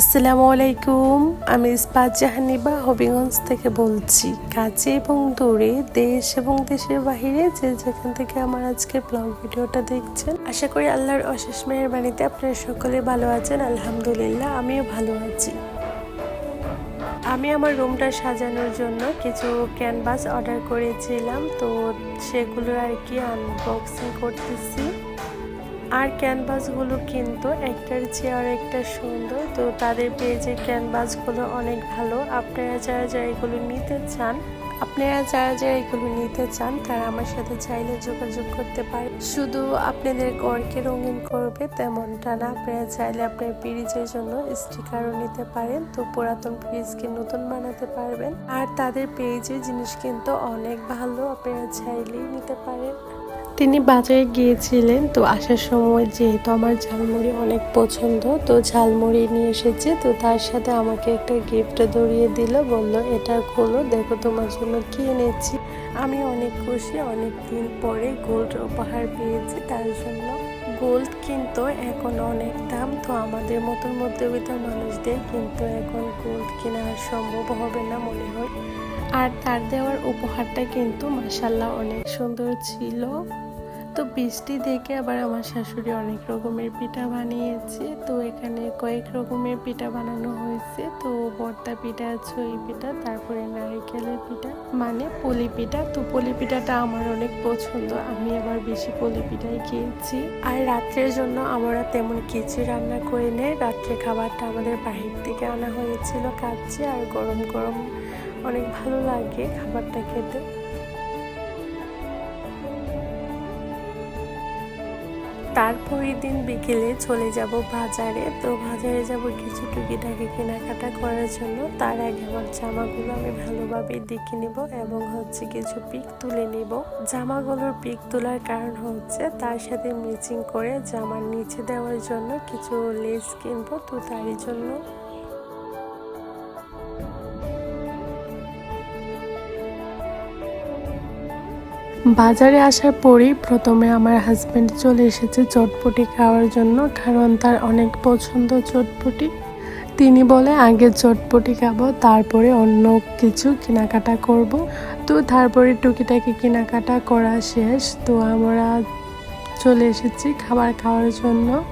আসসালামু আলাইকুম, আমি ইস্পাত জাহানিবা হবিগঞ্জ থেকে বলছি। কাছে এবং দূরে দেশ এবং দেশের বাহিরে যে যেখান থেকে আমার আজকে ব্লগ ভিডিওটা দেখছেন, আশা করি আল্লাহর অশেষ মেয়ের মেহরবানিতে আপনারা সকলে ভালো আছেন, আলহামদুলিল্লাহ আমিও ভালো আছি। আমি আমার রুমটা সাজানোর জন্য কিছু ক্যানভাস অর্ডার করেছিলাম, তো সেগুলো আর কি আনবক্সিং করতেছি। আর ক্যানভাসগুলো কিন্তু একটার চেয়ে আর একটা সুন্দর। তো তাদের পেজের ক্যানভাসগুলো অনেক ভালো। আপনারা যারা যারা এগুলো নিতে চান, আপনারা যারা যারা এগুলো নিতে চান, তারা আমার সাথে চাইলে যোগাযোগ করতে পারে। শুধু আপনাদের ঘরকে রঙিন করবে তেমনটা না, আপনারা চাইলে আপনার ব্রিজের জন্য স্টিকারও নিতে পারেন। তো পুরাতন ব্রিজকে নতুন বানাতে পারবেন। আর তাদের পেজের জিনিস কিন্তু অনেক ভালো, আপনারা চাইলেই নিতে পারেন। তিনি বাজারে গিয়েছিলেন, তো আসার সময় যেহেতু আমার ঝালমুড়ি অনেক পছন্দ, তো ঝালমুড়ি নিয়ে এসেছে, তো তার সাথে আমাকে একটা গিফট ধরিয়ে দিল, বলল, এটা খোলো, দেখো তোমার জন্য কি এনেছি। আমি অনেক খুশি অনেক দিন পরে গোল্ড উপহার পেয়েছি, তার জন্য গোল্ড কিন্তু এখন অনেক দাম, তো আমাদের মতন মধ্যবিত্ত মানুষদের কিন্তু এখন সম্ভব হবে না মনে হয়। আর তার দেওয়ার উপহারটা কিন্তু মাসাল্লাহ অনেক সুন্দর ছিল। তো বৃষ্টি দেখে আবার আমার শাশুড়ি অনেক রকমের পিঠা বানিয়েছে। তো এখানে কয়েক রকমের পিঠা বানানো হয়েছে। তো বর্তা পিঠা, ছই পিঠা, তারপরে নারিকেলের পিঠা মানে পলি পিঠা। তো পলি পিঠাটা আমার অনেক পছন্দ। আমি আবার বেশি পলি পিঠাই খেয়েছি। আর রাত্রের জন্য আমরা তেমন কিছু রান্না করে নেই। রাত্রে খাবারটা আমাদের বাহির থেকে আনা হয়েছিল কাচ্ছে আর গরম গরম অনেক ভালো লাগে খাবারটা খেতে। তারপরের দিন বিকেলে চলে যাব বাজারে। তো বাজারে যাব কিছু টুকিটাকি কেনাকাটা করার জন্য। তার আগে আমার জামাগুলো আমি ভালোভাবে দেখে নিব এবং হচ্ছে কিছু পিক তুলে নিব। জামাগুলোর পিক তোলার কারণ হচ্ছে তার সাথে মিচিং করে জামার নিচে দেওয়ার জন্য কিছু লেস কিনবো। তো তারই জন্য বাজারে আসার পরেই প্রথমে আমার হাজব্যান্ড চলে এসেছে চটপটি খাওয়ার জন্য, কারণ তার অনেক পছন্দ চটপটি। তিনি বলে, আগে চটপটি খাব, তারপরে অন্য কিছু কেনাকাটা করব। তো তারপরে টুকিটাকি কেনাকাটা করা শেষ। তো আমরা চলে এসেছি খাবার খাওয়ার জন্য।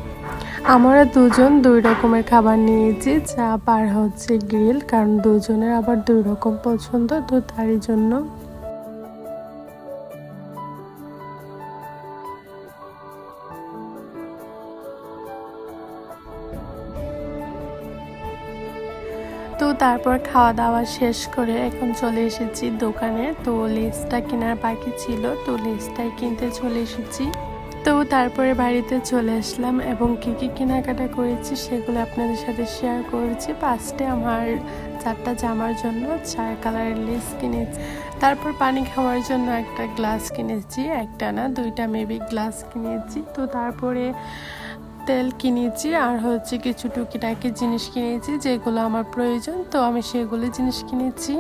আমরা দুজন দুই রকমের খাবার নিয়েছি। চাপ আর হচ্ছে গ্রিল, কারণ দুজনের আবার দুই রকম পছন্দ, তো তারই জন্য তো তারপর খাওয়া দাওয়া শেষ করে এখন চলে এসেছি দোকানে। তো লেসটা কেনার বাকি ছিল, তো লেসটাই কিনতে চলে এসেছি। তো তারপরে বাড়িতে চলে আসলাম এবং কী কী কেনাকাটা করেছি সেগুলো আপনাদের সাথে শেয়ার করেছি। ফার্স্টে আমার চারটা জামার জন্য চার কালারের লেস কিনেছি। তারপর পানি খাওয়ার জন্য একটা গ্লাস কিনেছি একটা না দুইটা মেবি গ্লাস কিনেছি। তো তারপরে তেল কিনেছি আর হচ্ছে কিছু টুকিটাকি জিনিস কিনেছি যেগুলো আমার প্রয়োজন, তো আমি সেগুলো জিনিস কিনেছি।